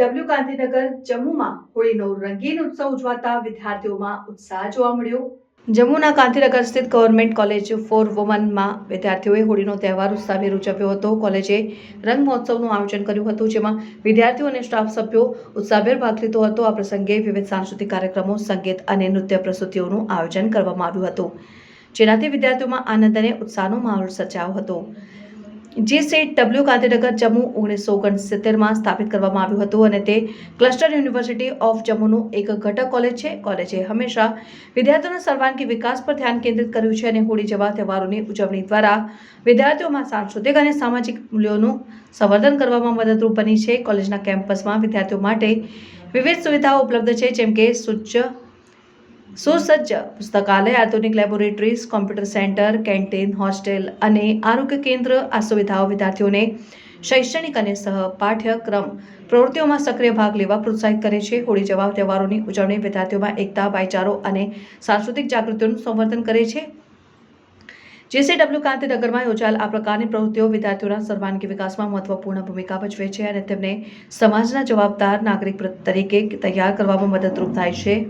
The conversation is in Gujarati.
ડબલ્યુ ગાંધીનગર જમ્મુમાં હોળીનો રંગીન ઉત્સવ ઉજવાતા વિદ્યાર્થીઓમાં ઉત્સાહ જોવા મળ્યો. જમ્મુના ગાંધીનગર સ્થિત ગવર્મેન્ટ કોલેજ ફોર વુમનમાં વિદ્યાર્થીઓએ હોળીનો તહેવાર ઉત્સાહભેર ઉજવ્યો હતો. કોલેજે રંગ મહોત્સવનું આયોજન કર્યું હતું, જેમાં વિદ્યાર્થીઓ અને સ્ટાફ સભ્યો ઉત્સાહભેર ભાગ લીધો હતો. આ પ્રસંગે વિવિધ સાંસ્કૃતિક કાર્યક્રમો, સંગીત અને નૃત્ય પ્રસ્તુતિઓનું આયોજન કરવામાં આવ્યું હતું, જેનાથી વિદ્યાર્થીઓમાં આનંદ અને ઉત્સાહનો માહોલ સર્જાયો હતો. જે સેટ ડબલ્યુ ગાંધીનગર જમ્મુ ઓગણીસો ઓગણસિત્તેરમાં સ્થાપિત કરવામાં આવ્યું હતું અને તે ક્લસ્ટર યુનિવર્સિટી ઓફ જમ્મુનું એક ઘટક કોલેજ છે. કોલેજે હંમેશા વિદ્યાર્થીઓના સર્વાંગી વિકાસ પર ધ્યાન કેન્દ્રિત કર્યું છે અને હોળી જેવા તહેવારોની ઉજવણી દ્વારા વિદ્યાર્થીઓમાં સાંસ્કૃતિક અને સામાજિક મૂલ્યોનું સંવર્ધન કરવામાં મદદરૂપ બની છે. કોલેજના કેમ્પસમાં વિદ્યાર્થીઓ માટે વિવિધ સુવિધાઓ ઉપલબ્ધ છે, જેમ કે સુચ્ચ સુસજ્જ પુસ્તકાલય, આધુનિક laboratories, computer centre, canteen, hostel અને આરોગ્ય કેન્દ્ર આ સુવિધાઓ વિદ્યાર્થીઓને શૈક્ષણિક અને સહપાઠ્યક્રમ પ્રવૃત્તિઓમાં સક્રિય ભાગ લેવા પ્રોત્સાહિત કરે છે. હોળી જેવા તહેવારોની ઉજવણી વિદ્યાર્થીઓમાં એકતા, ભાઈચારો અને સાંસ્કૃતિક જાગૃતિઓનું સંવર્ધન કરે છે. જેસી ડબલ્યુ ગાંધીનગરમાં યોજાયેલ આ પ્રકારની પ્રવૃત્તિઓ વિદ્યાર્થીઓના સર્વાંગી વિકાસમાં મહત્વપૂર્ણ ભૂમિકા ભજવે છે અને તેમને સમાજના જવાબદાર નાગરિક તરીકે તૈયાર કરવામાં મદદરૂપ થાય છે.